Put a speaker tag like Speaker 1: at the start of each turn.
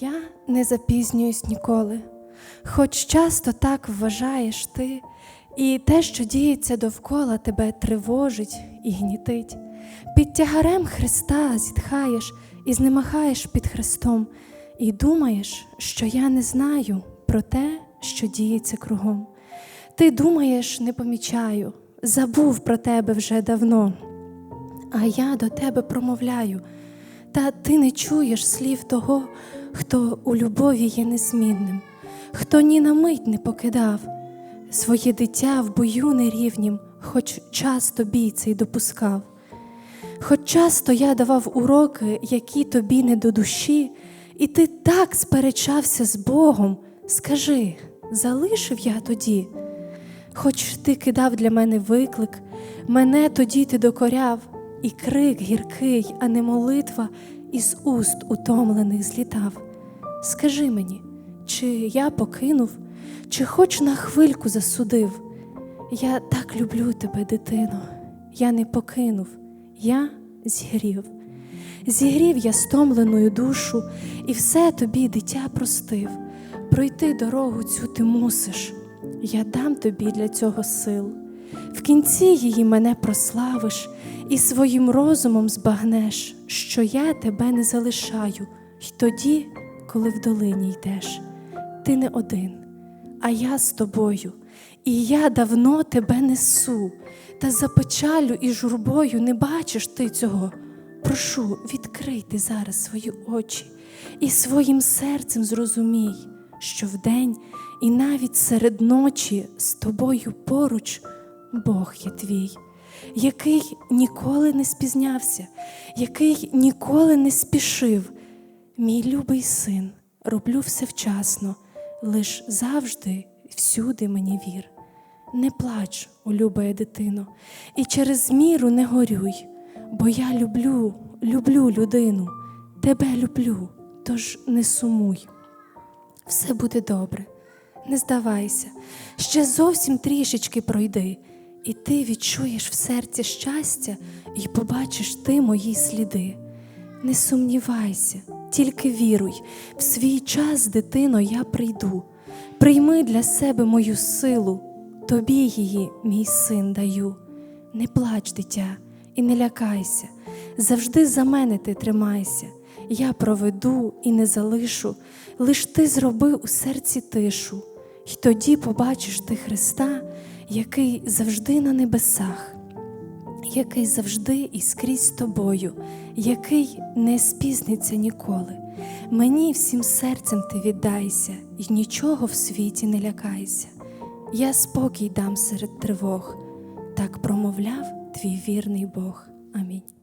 Speaker 1: Я не запізнююсь ніколи, хоч часто так вважаєш ти, і те, що діється довкола, тебе тривожить і гнітить. Під тягарем Христа зітхаєш і знемахаєш під Христом, і думаєш, що я не знаю про те, що діється кругом. Ти думаєш, не помічаю, забув про тебе вже давно. А я до тебе промовляю, та ти не чуєш слів того, хто у любові є незмінним, хто ні на мить не покидав своє дитя в бою нерівнім, хоч часто бій цей допускав. Хоч часто я давав уроки, які тобі не до душі, і ти так сперечався з Богом, скажи, залишив я тоді? Хоч ти кидав для мене виклик, мене тоді ти докоряв, і крик гіркий, а не молитва, із уст утомлених злітав. Скажи мені, чи я покинув, чи хоч на хвильку засудив? Я так люблю тебе, дитино, я не покинув, я зігрів. Зігрів я стомленою душу, і все тобі, дитя, простив. Пройти дорогу цю ти мусиш, я дам тобі для цього сил. В кінці її мене прославиш і своїм розумом збагнеш, що я тебе не залишаю, й тоді, коли в долині йдеш. Ти не один, а я з тобою, і я давно тебе несу, та за печалю і журбою не бачиш ти цього. Прошу, відкрий ти зараз свої очі і своїм серцем зрозумій, що вдень і навіть серед ночі з тобою поруч Бог є твій, який ніколи не спізнявся, який ніколи не спішив. Мій любий син, роблю все вчасно, лиш завжди всюди мені вір. Не плач, улюбая дитино, і через міру не горюй, бо я люблю, люблю людину, тебе люблю, тож не сумуй. Все буде добре, не здавайся, ще зовсім трішечки пройди, і ти відчуєш в серці щастя і побачиш ти мої сліди. Не сумнівайся, тільки віруй, в свій час, дитино, я прийду. Прийми для себе мою силу, тобі її, мій син, даю. Не плач, дитя, і не лякайся, завжди за мене ти тримайся. Я проведу і не залишу, лиш ти зроби у серці тишу, й тоді побачиш ти Христа, який завжди на небесах який завжди і скрізь тобою, який не спізниться ніколи. Мені всім серцем ти віддайся, і нічого в світі не лякайся. Я спокій дам серед тривог, так промовляв твій вірний Бог. Амінь.